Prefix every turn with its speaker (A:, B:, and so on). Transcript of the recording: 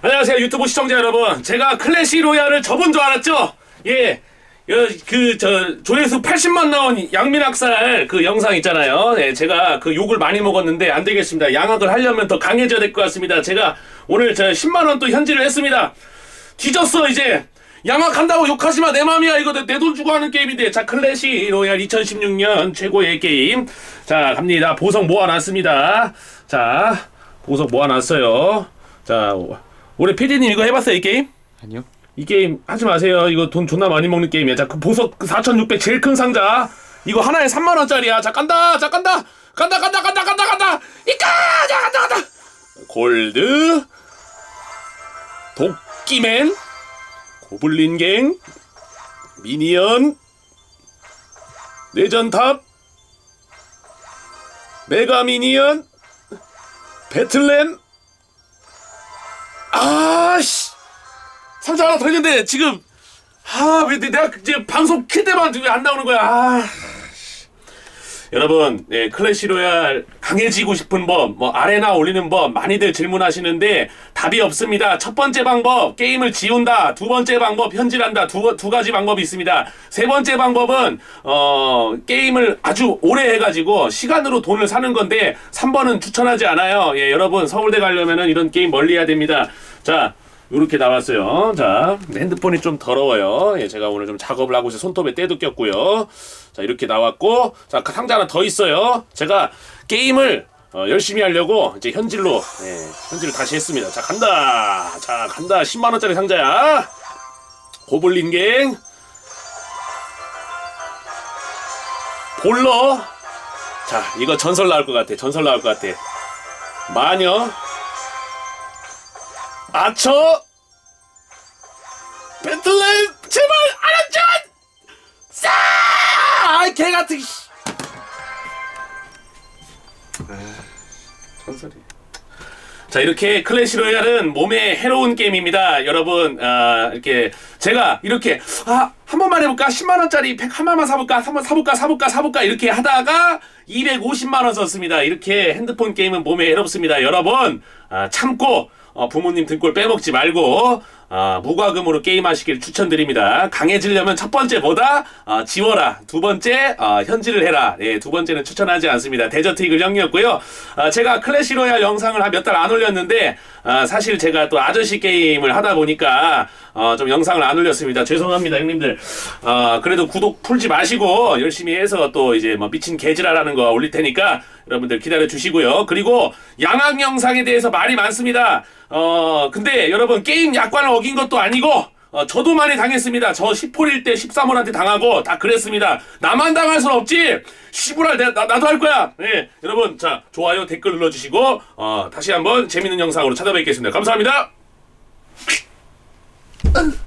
A: 안녕하세요 유튜브 시청자 여러분 제가 클래시 로얄을 접은 줄 알았죠? 예. 그 저 조회수 80만 나온 양민학살 그 영상 있잖아요. 네, 제가 그 욕을 많이 먹었는데 안 되겠습니다. 양악을 하려면 더 강해져야 될 것 같습니다. 제가 오늘 저 10만 원 또 현질을 했습니다. 뒤졌어 이제. 양악한다고 욕하지 마 내 맘이야 이거 내 돈 주고 하는 게임인데 자 클래시 로얄 2016년 최고의 게임 자 갑니다 보석 모아놨습니다 자 보석 모아놨어요 자 올해 PD님 이거 해봤어요 이 게임?
B: 아니요.
A: 이 게임 하지 마세요. 이거 돈 존나 많이 먹는 게임이야. 자, 그 보석 그4,600 제일 큰 상자. 이거 하나에 3만 원짜리야. 자, 간다. 자, 간다. 간다, 간다, 간다, 간다, 간다. 이까! 자, 간다, 간다. 골드. 도끼맨. 고블린갱. 미니언. 내전탑. 메가 미니언. 배틀램. 아씨. 상자 하나 더 있는데 지금 아왜 내가 이제 방송 킬 때만 왜안 나오는 거야 아 씨. 여러분 네, 클래시 로얄 강해지고 싶은 법 뭐 아레나 올리는 법 많이들 질문하시는데 답이 없습니다. 첫 번째 방법 게임을 지운다. 두 번째 방법 현질한다. 두, 두 가지 방법이 있습니다. 세 번째 방법은 어 게임을 아주 오래 해가지고 시간으로 돈을 사는 건데 3번은 추천하지 않아요. 예 여러분 서울대 가려면은 이런 게임 멀리 해야 됩니다. 자 이렇게 나왔어요. 자, 핸드폰이 좀 더러워요. 예, 제가 오늘 좀 작업을 하고 있어요. 손톱에 때도 꼈고요. 자, 이렇게 나왔고, 자, 그 상자 하나 더 있어요. 제가 게임을 어, 열심히 하려고 이제 현질로, 예, 현질을 다시 했습니다. 자, 간다. 자, 간다. 10만 원짜리 상자야. 고블린 갱. 볼러. 자, 이거 전설 나올 것 같아. 전설 나올 것 같아. 마녀. 아처 벤틀레 제발 알았죠? 싸! 아이 개 같은 씨. 전설이 자 이렇게 클래시 로얄은 몸에 해로운 게임입니다. 여러분 아 이렇게 제가 이렇게 아 한 번만 해볼까? 10만 원짜리 팩 한 번만 사볼까? 한번 사볼까? 사볼까? 사볼까? 이렇게 하다가 250만 원 썼습니다. 이렇게 핸드폰 게임은 몸에 해롭습니다. 여러분 아, 참고 어, 부모님 등골 빼먹지 말고 아, 무과금으로 게임하시길 추천드립니다. 강해지려면 첫 번째 뭐다? 아, 지워라. 두 번째 아, 현질을 해라. 예, 두 번째는 추천하지 않습니다. 데저트 이글 형이었고요. 아, 제가 클래시 로얄 영상을 한몇달 안 올렸는데 아, 사실 제가 또 아저씨 게임을 하다 보니까 어, 좀 영상을 안 올렸습니다. 죄송합니다, 형님들. 어, 그래도 구독 풀지 마시고 열심히 해서 또 이제 뭐 미친 개지라라는 거 올릴 테니까 여러분들 기다려 주시고요. 그리고 양악 영상에 대해서 말이 많습니다. 어, 근데 여러분 게임 약관을 어긴 것도 아니고 어, 저도 많이 당했습니다. 저 10홀일 때 13홀한테 당하고 다 그랬습니다. 나만 당할 순 없지. 시부랄 내, 나, 나도 할 거야. 네, 여러분 자 좋아요 댓글 눌러주시고 어, 다시 한번 재밌는 영상으로 찾아뵙겠습니다. 감사합니다.